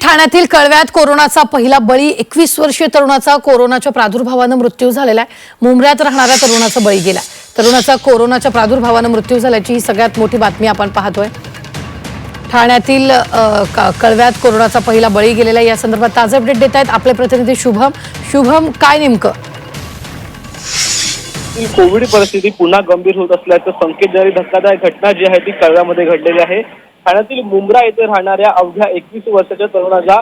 ठाण्यातील कळव्यात कोरोनाचा पहिला बळी एकवीस वर्षीय तरुणाचा कोरोनाच्या प्रादुर्भावानं मृत्यू झालेला आहे. मुंबऱ्यात राहणाऱ्या तरुणाचा बळी गेला तरुणाचा कोरोनाच्या प्रादुर्भावानं मृत्यू झाल्याची ही सगळ्यात मोठी बातमी आपण पाहतोय. ठाण्यातील कळव्यात कोरोनाचा पहिला बळी गेलेला आहे. या संदर्भात ताजे अपडेट देत आहेत आपले प्रतिनिधी शुभम. शुभम काय नेमकं? ही कोविड परिस्थिती पुन्हा गंभीर होत असल्याचं संकेत धक्कादायक घटना जी आहे ती कळव्यामध्ये घडलेली आहे. ठाण्यातील मुंब्रा येथे राहणाऱ्या अवघ्या एकवीस वर्षाच्या तरुणाचा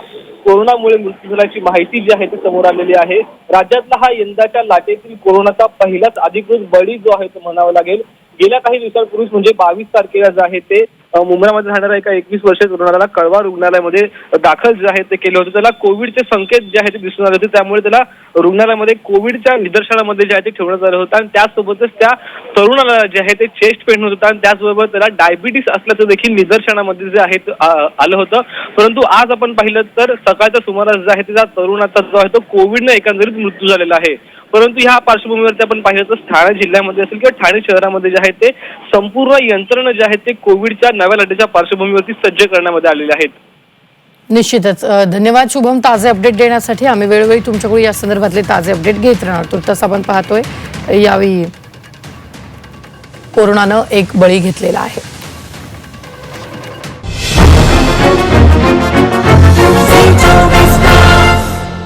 कोरोनामुळे मृत्यू झाल्याची माहिती जी आहे ती समोर आलेली आहे. राज्यातला हा यंदाच्या लाटेतील कोरोनाचा पहिलाच अधिकृत बळी जो आहे तो म्हणावा लागेल. गेल्या काही दिवसांपूर्वीच म्हणजे बावीस तारखेला जे आहे ते मुंबईमध्ये राहणाऱ्या एका एकवीस वर्षीय रुग्णाला कळवा रुग्णालयामध्ये दाखल जे आहे ते केले होते. त्याला कोविडचे संकेत जे आहे ते दिसून आले होते. त्यामुळे त्याला रुग्णालयामध्ये कोविडच्या निदर्शनामध्ये जे आहे ते ठेवण्यात आलं होतं. आणि त्यासोबतच त्या तरुणाला जे आहे ते चेस्ट पेन होत. होता आणि त्याचबरोबर त्याला डायबिटीस असल्याचं देखील निदर्शनामध्ये जे आहे ते, आलं होतं. परंतु आज आपण पाहिलं तर सकाळच्या सुमारास जे आहे त्याचा त्या तरुणाचा जो आहे तो कोविडनं एकंदरीत मृत्यू झालेला आहे. परंतु ह्या पार्श्वभूमीवरती आपण पाहिलं तर ठाणे जिल्ह्यामध्ये असेल किंवा ठाणे शहरामध्ये जे आहे ते संपूर्ण यंत्रणा जे आहेत ते कोविडच्या नव्या लढ्याच्या पार्श्वभूमीवरती सज्ज करण्यामध्ये आलेले आहेत. निश्चितच. धन्यवाद शुभम. ताजे अपडेट देण्यासाठी आम्ही वेळोवेळी तुमच्याकडून या संदर्भातले ताजे अपडेट घेत राहणार. तुर्तास आपण पाहतोय यावेळी कोरोनानं एक बळी घेतलेला आहे.